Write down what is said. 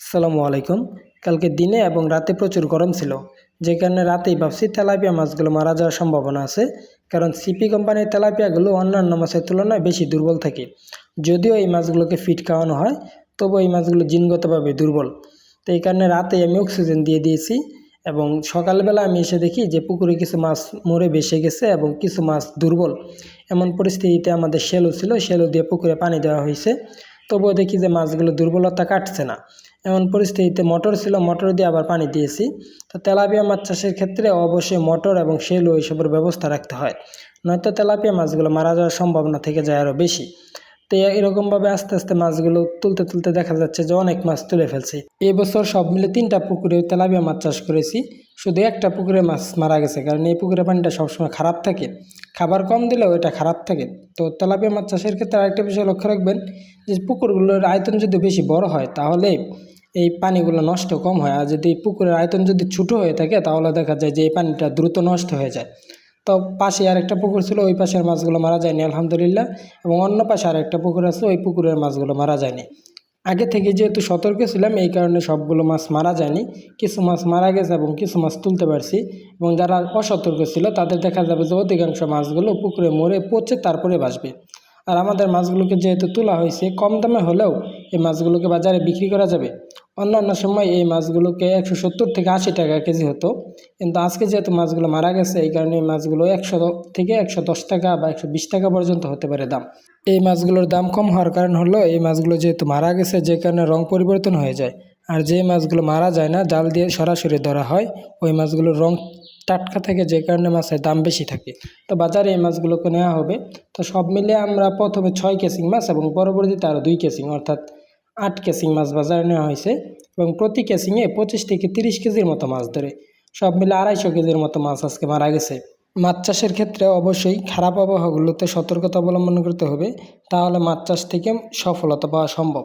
আসসালামু আলাইকুম। কালকে দিনে এবং রাতে প্রচুর গরম ছিল, যে কারণে রাতেই ভাবছি তেলাপিয়া মাছগুলো মারা যাওয়ার সম্ভাবনা আছে, কারণ সিপি কোম্পানির তেলাপিয়াগুলো অন্যান্য মাছের তুলনায় বেশি দুর্বল থাকে। যদিও এই মাছগুলোকে ফিট খাওয়ানো হয়, তবু এই মাছগুলো জিনগতভাবে দুর্বল। তো এই কারণে রাতে আমি অক্সিজেন দিয়ে দিয়েছি এবং সকালবেলা আমি এসে দেখি যে পুকুরে কিছু মাছ মরে বেসে গেছে এবং কিছু মাছ দুর্বল। এমন পরিস্থিতিতে আমাদের শেলো ছিল, শেলো দিয়ে পুকুরে পানি দেওয়া হয়েছে। তবুও দেখি যে মাছগুলো দুর্বলতা কাটছে না। এমন পরিস্থিতিতে মোটর ছিল, মোটর দিয়ে আবার পানি দিয়েছি। তো তেলাপিয়া মাছ চাষের ক্ষেত্রে অবশ্যই মোটর এবং সেলু এইসবের ব্যবস্থা রাখতে হয়। নয়তো তেলাপিয়া মাছগুলো মারা যাওয়ার সম্ভাবনা থেকে যায় আরও বেশি। তো এরকমভাবে আস্তে আস্তে মাছগুলো তুলতে তুলতে দেখা যাচ্ছে যে অনেক মাছ তুলে ফেলছে। এবছর সব মিলে তিনটা পুকুরে তেলাপিয়া মাছ চাষ করেছি। শুধু একটা পুকুরে মাছ মারা গেছে, কারণ এই পুকুরে পানিটা সবসময় খারাপ থাকে। খাবার কম দিলেও এটা খারাপ থাকে। তো তেলাপিয়া মাছ চাষের ক্ষেত্রে আরেকটা বিষয় লক্ষ্য রাখবেন যে পুকুরগুলোর আয়তন যদি বেশি বড় হয়, তাহলে এই পানিগুলো নষ্ট কম হয়। আর যদি পুকুরের আয়তন যদি ছোটো হয়ে থাকে, তাহলে দেখা যায় যে এই পানিটা দ্রুত নষ্ট হয়ে যায়। তো পাশে আরেকটা পুকুর ছিল, ওই পাশের মাছগুলো মারা যায়নি, আলহামদুলিল্লাহ। এবং অন্য পাশে আরেকটা পুকুর আছে, ওই পুকুরের মাছগুলো মারা যায়নি। আগে থেকে যেহেতু সতর্ক ছিলাম, এই কারণে সবগুলো মাছ মারা যায়নি। কিছু মাছ মারা গেছে এবং কিছু মাছ তুলতে পারছি। এবং যারা অসতর্ক ছিল, তাদের দেখা যাবে যে অধিকাংশ মাছগুলো পুকুরে মরে পচে তারপরে বাসবে আর আমাদের মাছগুলোকে যেহেতু তোলা হয়েছে, কম দামে হলেও এই মাছগুলোকে বাজারে বিক্রি করা যাবে। অন্যান্য সময় এই মাছগুলোকে একশো সত্তর থেকে আশি টাকা কেজি হতো। কিন্তু আজকে যেহেতু মাছগুলো মারা গেছে, এই কারণে এই মাছগুলো একশো থেকে একশো দশ টাকা বা একশো বিশ টাকা পর্যন্ত হতে পারে দাম। এই মাছগুলোর দাম কম হওয়ার কারণ হলো, এই মাছগুলো যেহেতু মারা গেছে, যে কারণে রং পরিবর্তন হয়ে যায়। আর যে মাছগুলো মারা যায় না, জাল দিয়ে সরাসরি ধরা হয়, ওই মাছগুলোর রং টাটকা থাকে, যে কারণে মাছের দাম বেশি থাকে। তো বাজারে এই মাছগুলোকে নেওয়া হবে। তো সব মিলে আমরা প্রথমে ছয় কেসিং মাছ এবং পরবর্তীতে আরও দুই কেসিং অর্থাৎ আট কেসিং মাছ বাজারে নেওয়া হয়েছে এবং প্রতি কেসিংয়ে পঁচিশ থেকে তিরিশ কেজির মতো মাছ ধরে। সব মিলে আড়াইশো কেজির মতো মাছ আজকে মারা গেছে। মাছ চাষের ক্ষেত্রে অবশ্যই খারাপ আবহাওয়াগুলোতে সতর্কতা অবলম্বন করতে হবে। তাহলে মাছ চাষ থেকে সফলতা পাওয়া সম্ভব।